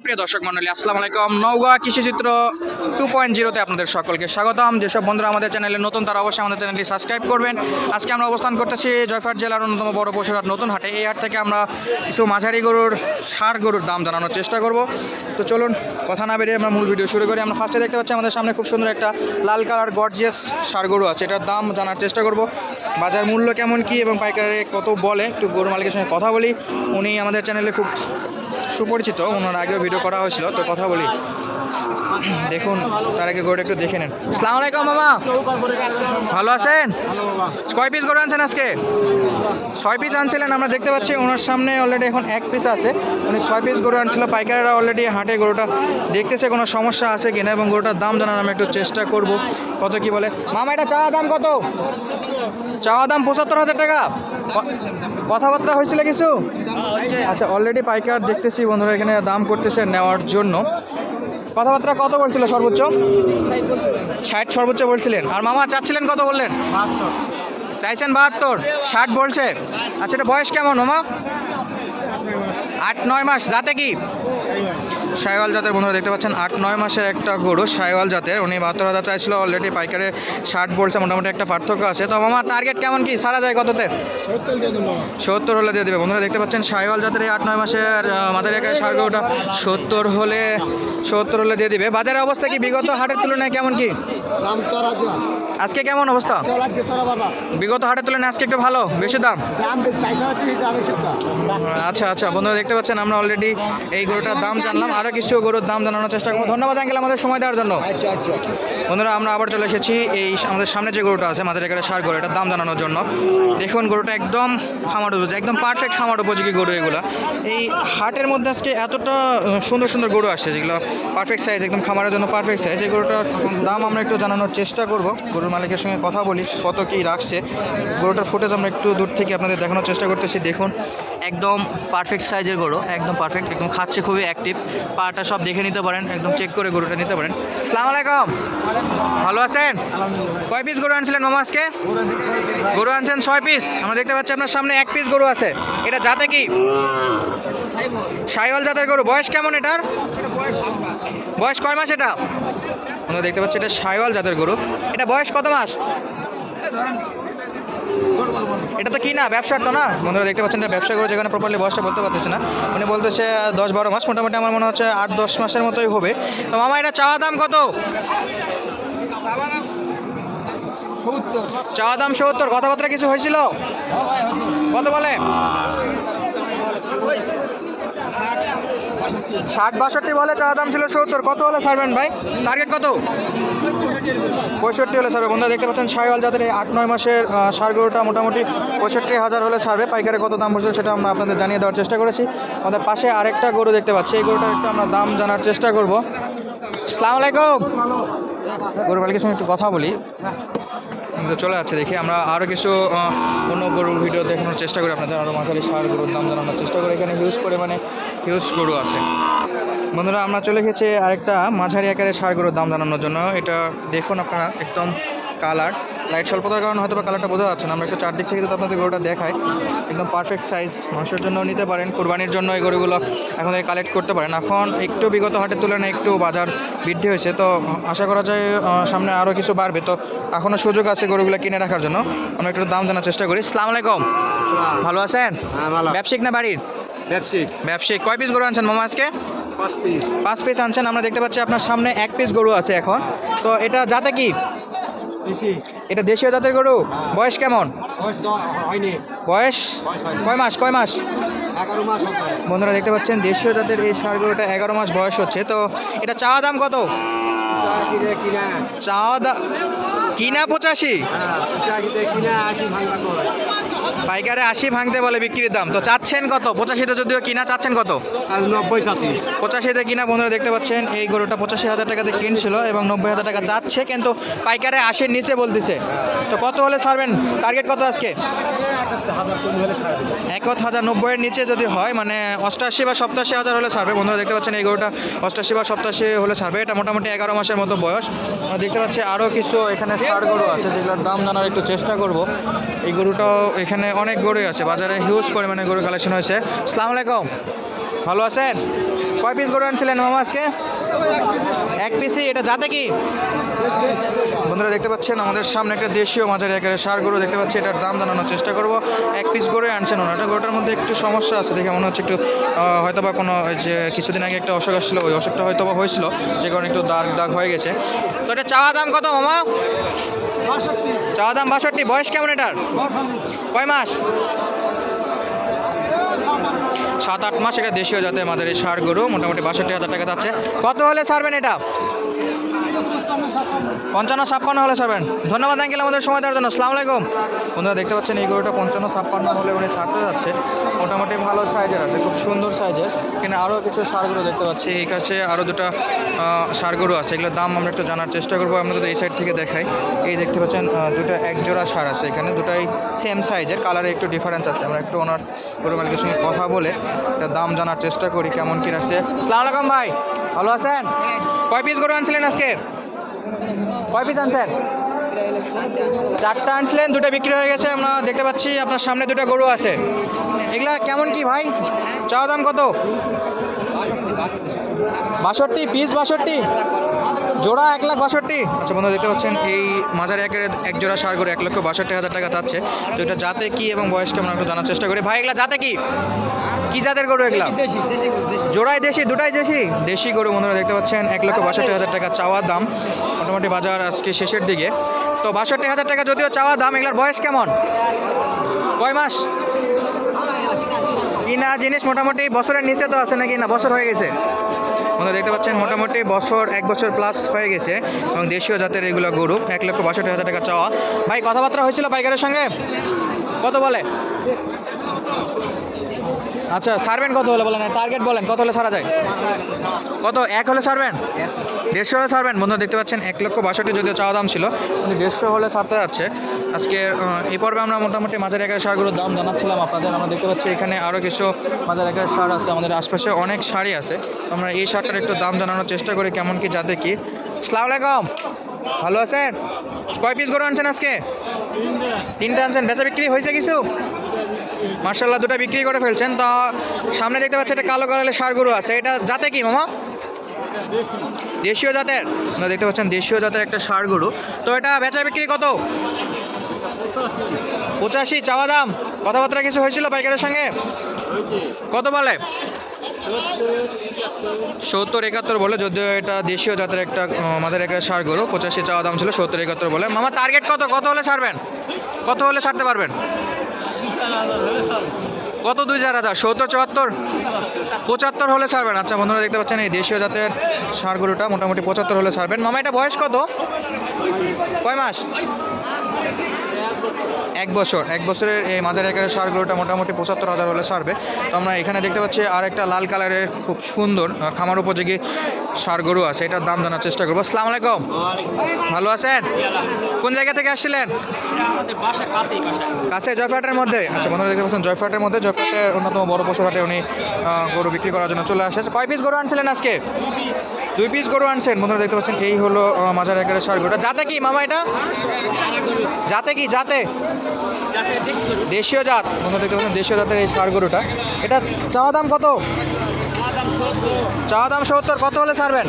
সুপ্রিয় দর্শক মন্ডলী আসসালামু আলাইকুম। নওগাঁ কৃষিচিত্র টু পয়েন্ট জিরোতে আপনাদের সকলকে স্বাগতম। যেসব বন্ধুরা আমাদের চ্যানেলে নতুন, তারা অবশ্যই আমাদের চ্যানেলটি সাবস্ক্রাইব করবেন। আজকে আমরা অবস্থান করতেছি জয়ফাট জেলার অন্যতম বড় পশুরহাট নতুন হাটে। এই হাট থেকে আমরা কিছু মাঝারি গরুর, সার গরুর দাম জানানোর চেষ্টা করব। তো চলুন, কথা না বেরিয়ে আমরা মূল ভিডিও শুরু করি। আমরা ফার্স্টে দেখতে পাচ্ছি আমাদের সামনে খুব সুন্দর একটা লাল কালার গর্জিয়াস সার গরু আছে। এটার দাম জানার চেষ্টা করব। বাজার মূল্য কেমন, কি এবং পাইকারে কত বলে, একটু গরু মালিকের সঙ্গে কথা বলি। উনি আমাদের চ্যানেলে খুব সুপরিচিত, ওনার আগেও ভিডিও করা হয়েছিল, তো কথা বলি। দেখুন, তার আগে গরুটা একটু দেখে নেন। সালাম আলাইকুম, মামা। ভালো আছেন? কয় পিস গরু আনছেন আজকে? ছয় পিস আনছিলেন, আমরা দেখতে পাচ্ছি, ওনার সামনে অলরেডি এখন এক পিস আছে। উনি ছয় পিস গরু আনছিল, পাইকারেরা অলরেডি হাটে গরুটা দেখতেছে, কোনো সমস্যা আছে কিনা, এবং গরুটার দাম জানার আমি একটু চেষ্টা করব। কত কি বলে? মামা, এটা চাওয়া দাম কত? চাওয়া দাম পঁচাত্তর হাজার টাকা। কথাবার্তা হয়েছিল কিছু? আচ্ছা অলরেডি পাইকার দেখতেছি বন্ধুরা এখানে দাম করতেছে নেওয়ার জন্য। কথাবার্তা কত বলছিল সর্বোচ্চ? ষাট সর্বোচ্চ বলছিলেন। আর মামা চাচ্ছিলেন কত বললেন? চাইছেন বাহাত্তর ষাট বলছে। আচ্ছা এটা বয়স কেমন মামা আট নয় মাস যাতে কি? সাইওয়াল জাতের বন্ধুরা দেখতে পাচ্ছেন আট নয় মাসের একটা গরু সাইওয়াল জাতের। উনি বাহাত্তর হাজার চাইছিল অলরেডি পাইকারে ষাট বলছে মোটামুটি একটা পার্থক্য আছে। তো মামা টার্গেট কেমন কি? সারা যায় কততে? সত্তর হলে দিয়ে দেবে। বন্ধুরা দেখতে পাচ্ছেন সাইওয়াল জাতের এই আট নয় মাসের মাঝারি আকারের সার গরুটা সত্তর হলে সত্তর হলে দিয়ে দিবে। বাজারের অবস্থা কি? বিগত হাটের তুলনায় কেমন কি? আজকে কেমন অবস্থা? বাজার। বিগত হাটের তুলনায় আজকে একটু ভালো বেশি দাম? আচ্ছা আচ্ছা বন্ধুরা দেখতে পাচ্ছেন আমরা অলরেডি এই গরুটার দাম জানলাম আরও কিছু গরুর দাম জানানোর চেষ্টা করব। ধন্যবাদ আঙ্কেল আমাদের সময় দেওয়ার জন্য। আচ্ছা আচ্ছা বন্ধুরা আমরা আবার চলে এসেছি এই আমাদের সামনে যে গরুটা আছে মাঝের এখানে সার গরু এটার দাম জানানোর জন্য। দেখুন গরুটা একদম খামার উপযোগী একদম পারফেক্ট খামার উপযোগী গরু এগুলো। এই হাটের মধ্যে আজকে এতটা সুন্দর সুন্দর গরু আসছে যেগুলো পারফেক্ট সাইজ একদম খামারের জন্য পারফেক্ট সাইজ এই গরুটার দাম আমরা একটু জানানোর চেষ্টা করব। গরুর মালিকের সঙ্গে কথা বলি কত কী রাখছে। গরুটার ফুটেজ আমরা একটু দূর থেকে আপনাদের দেখানোর চেষ্টা করতেছি। দেখুন একদম পারফেক্ট সাইজের গরু একদম পারফেক্ট একদম খাচ্ছে খুবই অ্যাক্টিভ পাটা সব দেখে নিতে পারেন একদম চেক করে গরুটা নিতে পারেন। সালাম আলাইকুম। ভালো আছেন? কয় পিস গরু আনছিলেন মামা আজকে? গরু আনছেন ছয় পিস আমরা দেখতে পাচ্ছি আপনার সামনে এক পিস গরু আছে। এটা যাতে কি? সাইওয়াল জাতের গরু। বয়স কেমন এটার? বয়স কয় মাস এটা? আমরা দেখতে পাচ্ছি এটা সাইওয়াল জাতের গরু। এটা বয়স কত মাস? এটা তো কি না, ব্যবসার তো না? বন্ধুরা দেখতে পাচ্ছেন এটা ব্যবসা করে যেখানে প্রপারলি বয়সটা বলতে পারতেছে না। উনি বলতেছে দশ বারো মাস, মোটামুটি আমার মনে হচ্ছে আট দশ মাসের মতোই হবে। তো মামা, এটা চাওয়া দাম কত? চাওয়া দাম সত্তর। কথাবার্তা কিছু হয়েছিল? কত বলে? ষাট বাষট্টি বলে চা দাম ছিল সত্তর। কত হলে সারবেন ভাই? টার্গেট কত? পঁয়ষট্টি হলে ছাড়বে বন্ধুরা, দেখতে পাচ্ছেন সাইওয়াল যাদের এই আট, নয় মাসের সার গরুটা মোটামুটি পঁয়ষট্টি হাজার হলে সারবে। পাইকারে কত দাম বলছে সেটা আমরা আপনাদের জানিয়ে দেওয়ার চেষ্টা করেছি। আমাদের পাশে আরেকটা গরু দেখতে পাচ্ছি। এই গরুটার একটু আমরা দাম জানার চেষ্টা করব। সালাম আলাইকুম। গরু মালিকের সঙ্গে একটু কথা বলি। চলে যাচ্ছে দেখি, আমরা আরও কিছু অন্য গরুর ভিডিও দেখানোর চেষ্টা করি। আপনাদের আরও মাঝারি সার গরুর দাম জানানোর চেষ্টা করি। এখানে হিউজ পরিমাণে হিউজ গরু আছে। বন্ধুরা, আমরা চলে গেছি আরেকটা মাঝারি আকারের সার গরুর দাম জানানোর জন্য। এটা দেখুন আপনারা, একদম কালার। লাইট স্বল্পতার কারণে হয়তো বা কালারটা বোঝা যাচ্ছে না। আমরা একটু চারদিক থেকে যদি আপনাদের গরুটা দেখাই একদম পারফেক্ট সাইজ মাংসের জন্য নিতে পারেন কোরবানির জন্য এই গরুগুলো এখন থেকে কালেক্ট করতে পারেন। এখন একটু বিগত হাটের তুলনায় একটু বাজার বৃদ্ধি হয়েছে। তো আশা করা যায় সামনে আরও কিছু বাড়বে। তো এখনও সুযোগ আছে গরুগুলো কিনে রাখার জন্য। আমরা একটু দাম জানার চেষ্টা করি। সালাম আলাইকুম। ভালো আছেন? হ্যাঁ ভালো। ব্যবসায়িক না বাড়ির? ব্যবসায়িক ব্যবসায়িক কয় পিস গরু আনছেন মামা আজকে? পাঁচ পিস পাঁচ পিস আনছেন। আমরা দেখতে পাচ্ছি আপনার সামনে এক পিস গরু আছে এখন। তো এটা যাতে কি? এটা দেশীয় জাতের গরু? বয়স কেমন? বয়স। কয় মাস? কয় মাস? এগারো মাস বন্ধুরা দেখতে পাচ্ছেন দেশীয় জাতের এই সার গরুটা এগারো মাস বয়স হচ্ছে। তো এটা চাওয়া দাম কত? চা চাওয়া দাম কিনা পঁচাশি? পাইকারে আশি ভাঙতে বলে বিক্রির দাম। তো চাচ্ছেন কত? পঁচাশিতে যদিও কিনা চাচ্ছেন কত? নব্বই চাষি পঁচাশিতে কিনা বন্ধুরা দেখতে পাচ্ছেন এই গরুটা পঁচাশি হাজার টাকাতে কিনছিল এবং নব্বই হাজার টাকা যাচ্ছে কিন্তু পাইকারে আশির নিচে বলতেছে। তো কত হলে ছাড়বেন? টার্গেট কত আজকে? এক হাজার নব্বইয়ের নিচে যদি হয় মানে অষ্টাশি বা সপ্তাশি হাজার হলে ছাড়বে। বন্ধুরা দেখতে পাচ্ছেন এই গরুটা অষ্টাশি বা সপ্তাশি হলে ছাড়বে। এটা মোটামুটি এগারো মাসের মতো বয়স। দেখতে পাচ্ছি আরও কিছু এখানে ষাড় গরু আছে যেগুলোর দাম জানার একটু চেষ্টা করব। এই গরুটাও এখানে অনেক গরুই আছে, বাজারে হিউজ পরিমাণে গরু কালেকশন হয়েছে। সালাম আলাইকুম। ভালো আছেন? কয় পিস গরু আনছিলেন মামা আজকে? এক পিসি এটা যাতে কি? বন্ধুরা, দেখতে পাচ্ছেন আমাদের সামনে একটা দেশীয় মাঝারি আকারে সার গরু, দেখতে পাচ্ছি এটার দাম জানানোর চেষ্টা করব। এক পিস গরু আনছেন ওনারা, গরুটার মধ্যে একটু সমস্যা আছে, দেখে মনে হচ্ছে একটু হয়তো বা কোনো ওই যে কিছুদিন আগে একটা অসুখ আসছিল, ওই অসুখটা হয়তো বা হয়েছিল, যে কারণে একটু দাগ দাগ হয়ে গেছে। তো এটা চাওয়া দাম কত মামা? চাওয়া দাম বাষট্টি, বয়স কেমন এটার? কয় মাস? সাত আট মাস এটা দেশীয় জাতের আমাদের এই সার গরু, মোটামুটি বাষট্টি হাজার টাকা যাচ্ছে। কত হলে সারবেন এটা? পঞ্চান্ন ছাপ্পান্ন হলে ছাড়বেন। ধন্যবাদ আঙ্কেল আমাদের সময় দেওয়ার জন্য। সালাম আলাইকুম। বন্ধুরা দেখতে পাচ্ছেন এই গরুটা পঞ্চান্ন ছাপ্পান্ন হলে উনি ছাড়তে যাচ্ছে। মোটামুটি ভালো সাইজের আছে খুব সুন্দর সাইজের। এখানে আরও কিছু সার গরু দেখতে পাচ্ছি। এই কাছে আরও দুটো আহ, সার গরু আছে। এগুলোর দাম আমরা একটু জানার চেষ্টা করব। আমরা যদি এই সাইড থেকে দেখাই এই দেখতে পাচ্ছেন দুটো এক জোড়া সার আছে এখানে। দুটাই সেম সাইজের কালারে একটু ডিফারেন্স আছে। আমরা একটু ওনার গরু মালিকের সঙ্গে কথা বলে দাম জানার চেষ্টা করি কেমন কী আছে আসসালামু আলাইকুম ভাই ভালো আছেন? কয় পিস গরু আনছিলেন আজকে? কয় পিস আনছেন? চারটা আনছিলেন দুটো বিক্রি হয়ে গেছে আমরা দেখতে পাচ্ছি আপনার সামনে দুটো গরু আছে। এগুলা কেমন কি ভাই? চাওয়া দাম কত? বাষট্টি পিস বাষট্টি? জোড়া এক লাখ বাষট্টি। আচ্ছা বন্ধু দেখতে পাচ্ছেন এই মাঝারি একের এক জোড়া সার করে এক লক্ষ বাষট্টি হাজার টাকা চাচ্ছে। তো এটা জাতে কি এবং বয়স কেমন একটু জানার চেষ্টা করি। ভাই এগুলা জাতে কি? কি জাতের গরু এগুলা? জোড়াই দেশি দুটাই দেশি? দেশি গরু বন্ধুরা দেখতে পাচ্ছেন এক লক্ষ বাষট্টি হাজার টাকা চাওয়ার দাম। মোটামুটি বাজার আজকে শেষের দিকে। তো বাষট্টি হাজার টাকা যদিও চাওয়া দাম এগুলোর বয়স কেমন? কয় মাস? কিনা জিনিস মোটামুটি বছরের নিচে তো আছে নাকি? না বছর হয়ে গেছে। বন্ধুরা, দেখতে পাচ্ছেন, মোটামুটি বছর, এক বছর প্লাস হয়ে গেছে এবং দেশীয় জাতের এগুলো গরু, এক লক্ষ বাষট্টি হাজার টাকা চাওয়া। ভাই, কথাবার্তা হয়েছিল পাইকারের সঙ্গে? কত বলে? আচ্ছা সারবেন কত হলে বলেন? টার্গেট বলেন, কত হলে ছাড়া যায়? কত? এক হলে ছাড়বেন? দেড়শো হলে সারবেন বন্ধু দেখতে পাচ্ছেন, এক লক্ষ বাষট্টি যদিও চাওয়া দাম ছিল, কিন্তু দেড়শো হলে ছাড়তে যাচ্ছে। আজকে এই পর্বে আমরা মোটামুটি মাঝারি একের সারগুলোর দাম জানাচ্ছিলাম আপনাদের। আমরা দেখতে পাচ্ছি এখানে আরও কিছু মাঝারি একের সার আছে আমাদের আশপাশে। অনেক শাড়ি আছে। আমরা এই শার্টটার একটু দাম জানানোর চেষ্টা করি, কেমন কি যাতে কি সালাম আলাইকুম। ভালো আছেন? কয় পিস গরু আনছেন আজকে? তিনটা আনছেন। বেচা বিক্রি হয়েছে কিছু? মার্শাল্লাহ দুটো বিক্রি করে ফেলছেন। তা সামনে দেখতে পাচ্ছি একটা কালো কালারের গরু আছে। এটা জাতে কি মামা? দেশীয় জাতের। দেখতে পাচ্ছেন দেশীয় জাতের একটা সার গরু। তো এটা বেচা বিক্রি কত? পঁচাশি। চাওয়া দাম? কথাবার্তা কিছু হয়েছিল পাইকারের সঙ্গে? কত বলে? সত্তর একাত্তর বলে যদিও এটা দেশীয় জাতের একটা আহ, মাঝারি একটা সার গরু। পঁচাশি চাওয়া দাম ছিল সত্তর একাত্তর বলে। মামা টার্গেট কত? কত হলে ছাড়বেন? কত হলে ছাড়তে পারবেন? কত দুই চার হাজার? সত্তর, চুয়াত্তর? পঁচাত্তর হলে ছাড়বেন। আচ্ছা বন্ধুরা, দেখতে পাচ্ছেন, এই দেশীয় জাতের সারগুলোটা মোটামুটি পঁচাত্তর হলে ছাড়বেন। মামা, এটা বয়স কত? কয় মাস? এক বছর, এক বছরের এই মাঝারি আকারের গরুটা মোটামুটি পঁচাত্তর হাজার হলে ছাড়বে তো আমরা এখানে দেখতে পাচ্ছি আর একটা লাল কালারের খুব সুন্দর খামার উপযোগী ষাঁড় গরু আছে। এটার দাম জানার চেষ্টা করব। আসসালামু আলাইকুম। ভালো আছেন? কোন জায়গা থেকে আসছিলেন? কাছে জয়ফ্লাটের মধ্যে? আচ্ছা বন্ধুরা, দেখতে পাচ্ছেন জয়ফ্লাটের মধ্যে। জয়ফ্লাটের অন্যতম বড় পশু হাটে উনি গরু বিক্রি করার জন্য চলে আসে। কয় পিস গরু আনছিলেন আজকে? দুই পিস গরু আনছেন। বন্ধুরা দেখতে পাচ্ছেন, এই হলো মাঝার একের সার গরুটা। যাতে কি মামা এটা? যাতে কি যাতে দেশীয় জাত। বন্ধুরা দেখতে পাচ্ছেন, দেশীয় জাতের এই সার গরুটা। এটা চাওয়া দাম কত? চাওয়া দাম সত্তর, কত হলে ছাড়বেন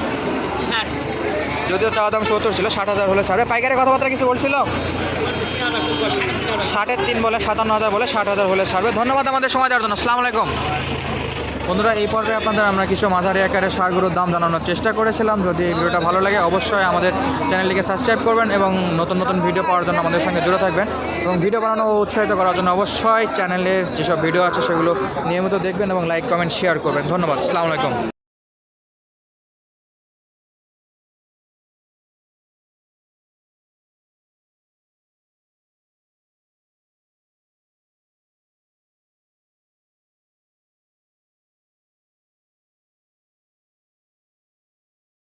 যদিও চাওয়া দাম সত্তর ছিল, ষাট হাজার হলে ছাড়বে পাইকারি কথাবার্তা কিছু বলছিল? ষাটের তিন বলে সাতান্ন হাজার বলে ষাট হাজার হলে ছাড়বে ধন্যবাদ আমাদের সময় দেওয়ার জন্য। আসসালামু আলাইকুম। বন্ধুরা, এই পর্বে আপনাদের আমরা কিছু মাঝারি আকারে সারগুলোর দাম জানানোর চেষ্টা করেছিলাম। যদি এই ভিডিওটা ভালো লাগে, অবশ্যই আমাদের চ্যানেলটিকে সাবস্ক্রাইব করবেন এবং নতুন নতুন ভিডিও পাওয়ার জন্য আমাদের সঙ্গে জুড়ে থাকবেন। এবং ভিডিও বানানো ও উৎসাহিত করার জন্য অবশ্যই চ্যানেলের যেসব ভিডিও আছে, সেগুলো নিয়মিত দেখবেন এবং লাইক, কমেন্ট, শেয়ার করবেন। ধন্যবাদ। আসসালামু আলাইকুম।